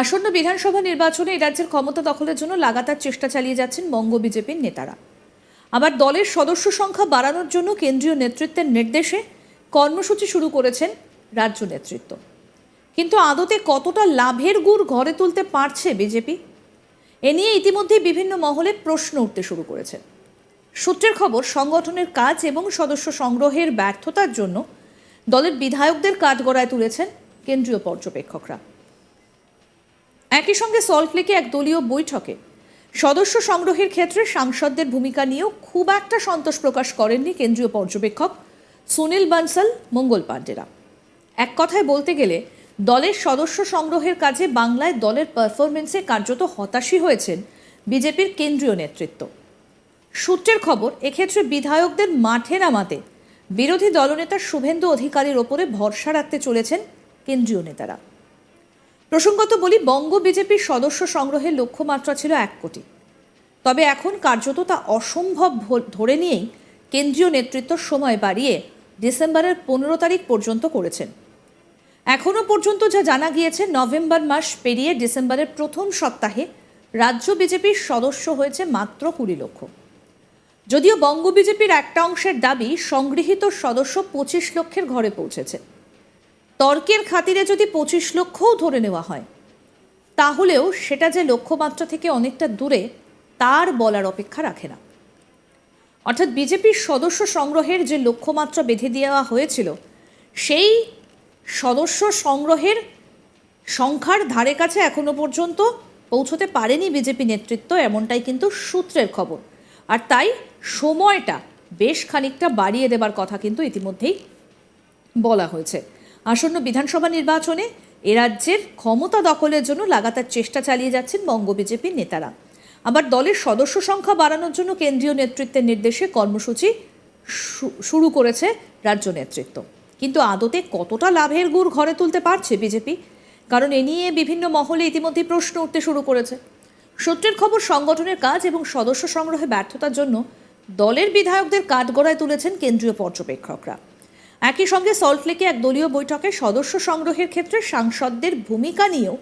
আসন্ন বিধানসভা নির্বাচনে রাজ্যের ক্ষমতা দখলের জন্য লাগাতার চেষ্টা চালিয়ে যাচ্ছেন বঙ্গ বিজেপির নেতারা। আবার দলের সদস্য সংখ্যা বাড়ানোর জন্য কেন্দ্রীয় নেতৃত্বের নির্দেশে কর্মসূচি শুরু করেছেন রাজ্য নেতৃত্ব। কিন্তু আদতে কতটা লাভের গুড় ঘরে তুলতে পারছে বিজেপি? এ নিয়ে ইতিমধ্যেই বিভিন্ন মহলে প্রশ্ন উঠতে শুরু করেছে। সূত্রের খবর, সংগঠনের কাজ এবং সদস্য সংগ্রহের ব্যর্থতার জন্য দলের বিধায়কদের কাঠগড়ায় তুলেছেন কেন্দ্রীয় পর্যবেক্ষকরা। একই সঙ্গে সল্টলেকে এক দলীয় বৈঠকে সদস্য সংগ্রহের ক্ষেত্রে সাংসদদের ভূমিকা নিয়েও খুব একটা সন্তোষ প্রকাশ করেননি কেন্দ্রীয় পর্যবেক্ষক সুনীল বানসাল, মঙ্গল পাণ্ডেরা। এক কথায় বলতে গেলে, দলের সদস্য সংগ্রহের কাজে বাংলায় দলের পারফরমেন্সে কার্যত হতাশই হয়েছেন বিজেপির কেন্দ্রীয় নেতৃত্ব। সূত্রের খবর, এক্ষেত্রে বিধায়কদের মাঠে নামাতে বিরোধী দলনেতা শুভেন্দু অধিকারীর ওপরে ভরসা রাখতে চলেছেন কেন্দ্রীয় নেতারা। প্রসঙ্গত বলি, বঙ্গ বিজেপির সদস্য সংগ্রহের লক্ষ্যমাত্রা ছিল এক কোটি। তবে এখন কার্যত তা অসম্ভব ধরে নিয়েই কেন্দ্রীয় নেতৃত্ব সময় বাড়িয়ে ডিসেম্বরের পনেরো তারিখ পর্যন্ত করেছেন। এখনও পর্যন্ত যা জানা গিয়েছে, নভেম্বর মাস পেরিয়ে ডিসেম্বরের প্রথম সপ্তাহে রাজ্য বিজেপির সদস্য হয়েছে মাত্র কুড়ি লক্ষ। যদিও বঙ্গ বিজেপির একটা অংশের দাবি, সংগৃহীত সদস্য পঁচিশ লক্ষের ঘরে পৌঁছেছে। তর্কের খাতিরে যদি পঁচিশ লক্ষও ধরে নেওয়া হয়, তাহলেও সেটা যে লক্ষ্যমাত্রা থেকে অনেকটা দূরে, তার বলার অপেক্ষা রাখে না। অর্থাৎ বিজেপির সদস্য সংগ্রহের যে লক্ষ্যমাত্রা বেঁধে দেওয়া হয়েছিল, সেই সদস্য সংগ্রহের সংখ্যার ধারে কাছে এখনও পর্যন্ত পৌঁছতে পারেনি বিজেপি নেতৃত্ব, এমনটাই কিন্তু সূত্রের খবর। আর তাই সময়টা বেশ খানিকটা বাড়িয়ে দেবার কথা কিন্তু ইতিমধ্যেই বলা হয়েছে। আসন্ন বিধানসভা নির্বাচনে এ রাজ্যের ক্ষমতা দখলের জন্য লাগাতার চেষ্টা চালিয়ে যাচ্ছেন বঙ্গ বিজেপির নেতারা। আবার দলের সদস্য সংখ্যা বাড়ানোর জন্য কেন্দ্রীয় নেতৃত্বের নির্দেশে কর্মসূচি শুরু করেছে রাজ্য নেতৃত্ব। কিন্তু আদতে কতটা লাভের গুড় ঘরে তুলতে পারছে বিজেপি? কারণ এ নিয়ে বিভিন্ন মহলে ইতিমধ্যে প্রশ্ন উঠতে শুরু করেছে। সূত্রের খবর, সংগঠনের কাজ এবং সদস্য সংগ্রহে ব্যর্থতার জন্য দলের বিধায়কদের কাঠগড়ায় তুলেছেন কেন্দ্রীয় পর্যবেক্ষকরা। একই সঙ্গে সল্টলেকে এক দলীয় বৈঠকে সদস্য সংগ্রহের ক্ষেত্রে সাংসদদের ভূমিকা নিয়েও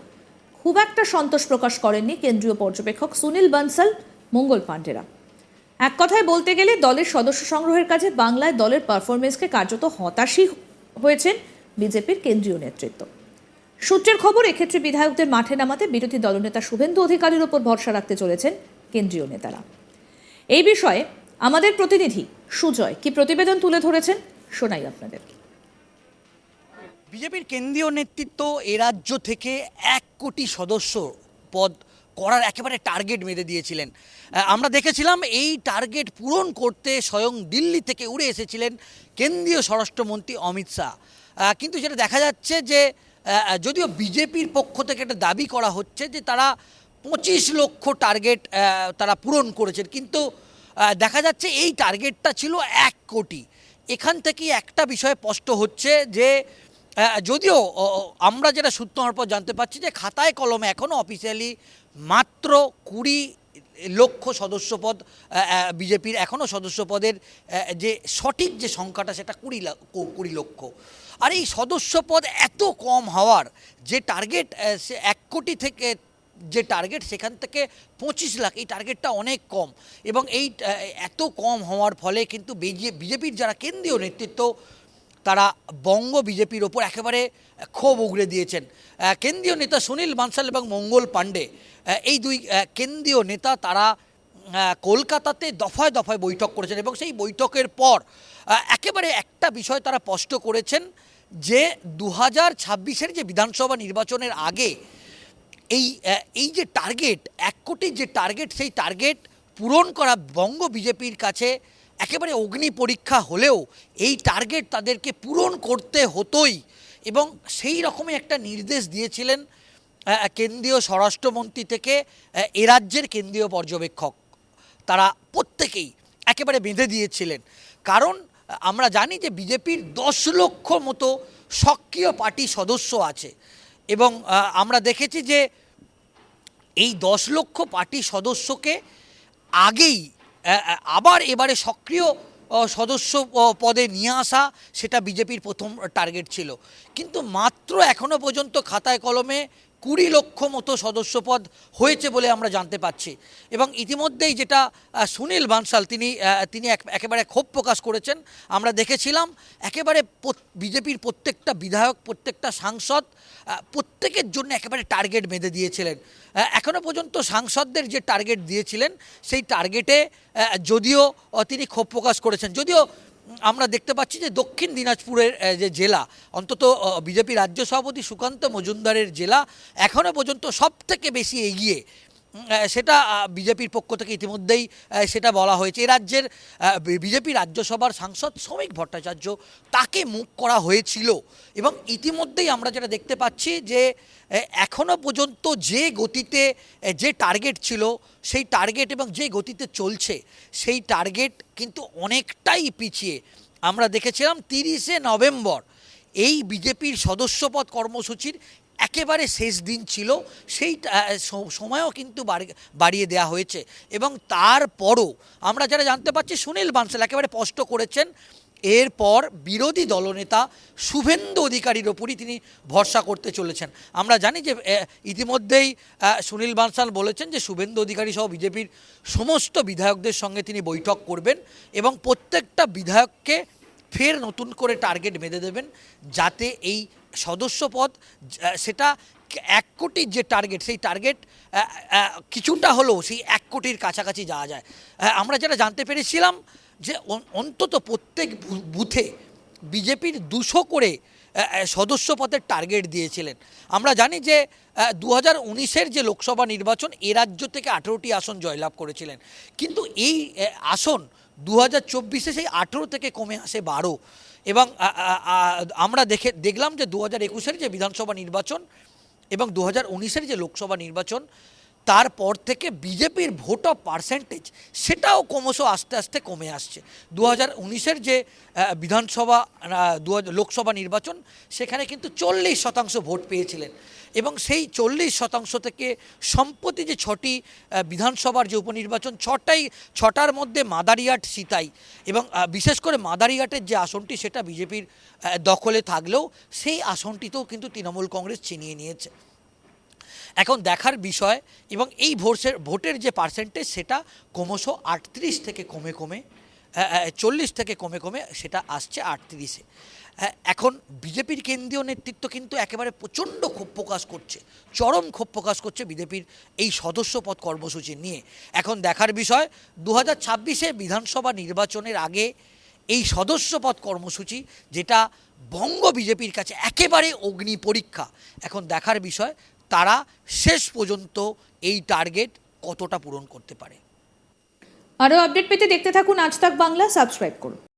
খুব একটা সন্তোষ প্রকাশ করেননি কেন্দ্রীয় পর্যবেক্ষক সুনীল বানসাল, মঙ্গল পাণ্ডেরা। এক কথায় বলতে গেলে দলের সদস্য সংগ্রহের কাজে বাংলায় দলের পারফরমেন্সকে কার্যত হতাশই হয়েছেন বিজেপির কেন্দ্রীয় নেতৃত্ব। সূত্রের খবর, এক্ষেত্রে বিধায়কদের মাঠে নামাতে বিরোধী দলনেতা শুভেন্দু অধিকারীর ওপর ভরসা রাখতে চলেছেন কেন্দ্রীয় নেতারা। এই বিষয়ে আমাদের প্রতিনিধি সুজয় কি প্রতিবেদন তুলে ধরেছেন? শোনাই আপনাদের। বিজেপির কেন্দ্রীয় নেতৃত্ব এ রাজ্য থেকে এক কোটি সদস্য পদ করার একেবারে টার্গেট বেঁধে দিয়েছিলেন। আমরা দেখেছিলাম এই টার্গেট পূরণ করতে স্বয়ং দিল্লি থেকে উড়ে এসেছিলেন কেন্দ্রীয় স্বরাষ্ট্রমন্ত্রী অমিত শাহ। কিন্তু যেটা দেখা যাচ্ছে যে যদিও বিজেপির পক্ষ থেকে একটা দাবি করা হচ্ছে যে তারা পঁচিশ লক্ষ টার্গেট তারা পূরণ করেছেন, কিন্তু দেখা যাচ্ছে এই টার্গেটটা ছিল এক কোটি। এখান থেকে একটা বিষয় স্পষ্ট হচ্ছে যে যদিও আমরা যেটা সূত্র হওয়ার পর জানতে পারছি যে খাতায় কলমে এখনও অফিসিয়ালি মাত্র কুড়ি লক্ষ সদস্যপদ বিজেপির এখনও সদস্যপদের যে সঠিক যে সংখ্যাটা সেটা কুড়ি কুড়ি লক্ষ। আর এই সদস্যপদ এত কম হওয়ার যে টার্গেট এক কোটি থেকে যে টার্গেট সেখান থেকে পঁচিশ লাখ, এই টার্গেটটা অনেক কম। এবং এই এত কম হওয়ার ফলে কিন্তু বিজেপির যারা কেন্দ্রীয় নেতৃত্ব, তারা বঙ্গ বিজেপির ওপর একেবারে ক্ষোভ উগড়ে দিয়েছেন। কেন্দ্রীয় নেতা সুনীল বানসাল এবং মঙ্গল পাণ্ডে এই দুই কেন্দ্রীয় নেতা তারা কলকাতাতে দফায় দফায় বৈঠক করেছেন এবং সেই বৈঠকের পর একেবারে একটা বিষয় তারা স্পষ্ট করেছেন যে দু হাজার যে বিধানসভা নির্বাচনের আগে এই এই যে টার্গেট এক কোটির যে টার্গেট সেই টার্গেট পূরণ করা বঙ্গ বিজেপির কাছে একেবারে অগ্নি পরীক্ষা হলেও এই টার্গেট তাদেরকে পূরণ করতে হতোই এবং সেই রকমই একটা নির্দেশ দিয়েছিলেন কেন্দ্রীয় স্বরাষ্ট্রমন্ত্রী থেকে এ রাজ্যের কেন্দ্রীয় পর্যবেক্ষক। তারা প্রত্যেকেই একেবারে বেঁধে দিয়েছিলেন। কারণ, আমরা জানি যে বিজেপির দশ লক্ষ মতো সক্রিয় পার্টি সদস্য আছে। এবং আমরা দেখেছি যে এই দশ লক্ষ পার্টি সদস্যকে আগেই আবার এবারে সক্রিয় সদস্য পদে নিয়ে আসা সেটা বিজেপির প্রথম টার্গেট ছিল। কিন্তু মাত্র এখনও পর্যন্ত খাতায় কলমে কুড়ি লক্ষ মতো সদস্যপদ হয়েছে বলে আমরা জানতে পাচ্ছি। এবং ইতিমধ্যেই যেটা সুনীল বানসাল, তিনি তিনি এক- একেবারে ক্ষোভ প্রকাশ করেছেন। আমরা দেখেছিলাম, একেবারে বিজেপির প্রত্যেকটা বিধায়ক, প্রত্যেকটা সাংসদ প্রত্যেকের জন্য একেবারে টার্গেট বেঁধে দিয়েছিলেন। এখনও পর্যন্ত সাংসদদের যে টার্গেট দিয়েছিলেন, সেই টার্গেটে যদিও, তিনি ক্ষোভ প্রকাশ করেছেন। যদিও আমরা দেখতে পাচ্ছি যে দক্ষিণ দিনাজপুরের যে জেলা, অন্তত বিজেপি রাজ্য সভাপতি সুকান্ত মজুমদারের জেলা এখনও পর্যন্ত সব থেকে বেশি এগিয়ে সেটা বিজেপির পক্ষ থেকে ইতিমধ্যেই সেটা বলা হয়েছে। এ রাজ্যের বিজেপি রাজ্যসভার সাংসদ শ্রমিক ভট্টাচার্য তাকে মুখ করা হয়েছিল। এবং ইতিমধ্যেই আমরা যেটা দেখতে পাচ্ছি যে এখনও পর্যন্ত যে গতিতে যে টার্গেট ছিল, সেই টার্গেট এবং যে গতিতে চলছে, সেই টার্গেট কিন্তু অনেকটাই পিছিয়ে। আমরা দেখেছিলাম তিরিশে নভেম্বর, এই বিজেপির সদস্যপদ কর্মসূচির একেবারে শেষ দিন ছিল সেই সময়ও কিন্তু বাড়িয়ে দেওয়া হয়েছে। এবং তারপরও আমরা যারা জানতে পারছি, সুনীল বানসাল একেবারে স্পষ্ট করেছেন, এরপর বিরোধী দলনেতা শুভেন্দু অধিকারীর ওপরই তিনি ভরসা করতে চলেছেন। আমরা জানি যে ইতিমধ্যেই সুনীল বানসাল বলেছেন যে, শুভেন্দু অধিকারী সহ বিজেপির সমস্ত বিধায়কদের সঙ্গে তিনি বৈঠক করবেন এবং প্রত্যেকটা বিধায়ককে ফের নতুন করে টার্গেট বেঁধে দেবেন, যাতে এই সদস্যপদ আহ, সেটা এক কোটির যে টার্গেট সেই টার্গেট কিছুটা হলেও সেই এক কোটির কাছাকাছি যাওয়া যায়। আমরা যেটা জানতে পেরেছিলাম যে অন- অন্তত প্রত্যেক বুথে বিজেপির দুশো করে সদস্য পদের টার্গেট দিয়েছিলেন। আমরা জানি যে দু হাজার যে লোকসভা নির্বাচন এ রাজ্য থেকে আঠেরোটি আসন জয়লাভ করেছিলেন। কিন্তু এই আসন দু হাজার চব্বিশে সেই আঠেরো থেকে কমে আসে বারো। এবং আমরা দেখে, দেখলাম যে দু হাজার একুশের যে বিধানসভা নির্বাচন এবং দু হাজার উনিশের যে লোকসভা নির্বাচন তারপর থেকে বিজেপির ভোট অফ পার্সেন্টেজ সেটাও ক্রমশ আস্তে আস্তে কমে আসছে। দু হাজার যে বিধানসভা দু হাজার লোকসভা নির্বাচন, সেখানে কিন্তু চল্লিশ শতাংশ ভোট পেয়েছিলেন। এবং সেই চল্লিশ শতাংশ থেকে সম্প্রতি যে ছটি বিধানসভার যে উপনির্বাচন, ছটাই, ছটার মধ্যে মাদারিহাট সিতাই এবং বিশেষ করে মাদারিহাটের যে আসনটি, সেটা বিজেপির দখলে থাকলেও সেই আসনটিতেও কিন্তু তৃণমূল কংগ্রেস ছিনিয়ে নিয়েছে। এখন দেখার বিষয় এবং এই ভোটের ভোটের যে পার্সেন্টেজ সেটা ক্রমশ আটত্রিশ থেকে কমে কমে চল্লিশ থেকে কমে কমে সেটা আসছে আটত্রিশে। এখন বিজেপির কেন্দ্রীয় নেতৃত্ব কিন্তু একেবারে প্রচণ্ড ক্ষোভ প্রকাশ করছে, চরম ক্ষোভ প্রকাশ করছে বিজেপির এই সদস্যপদ কর্মসূচি নিয়ে। এখন দেখার বিষয় দু হাজার বিধানসভা নির্বাচনের আগে এই সদস্যপদ কর্মসূচি যেটা বঙ্গ বিজেপির কাছে একেবারে অগ্নি পরীক্ষা, এখন দেখার বিষয় তারা শেষ পর্যন্ত এই টার্গেট কতটা পূরণ করতে পারে। আরও আপডেট পেতে দেখতে থাকুন আজ তাক বাংলা সাবস্ক্রাইব করুন।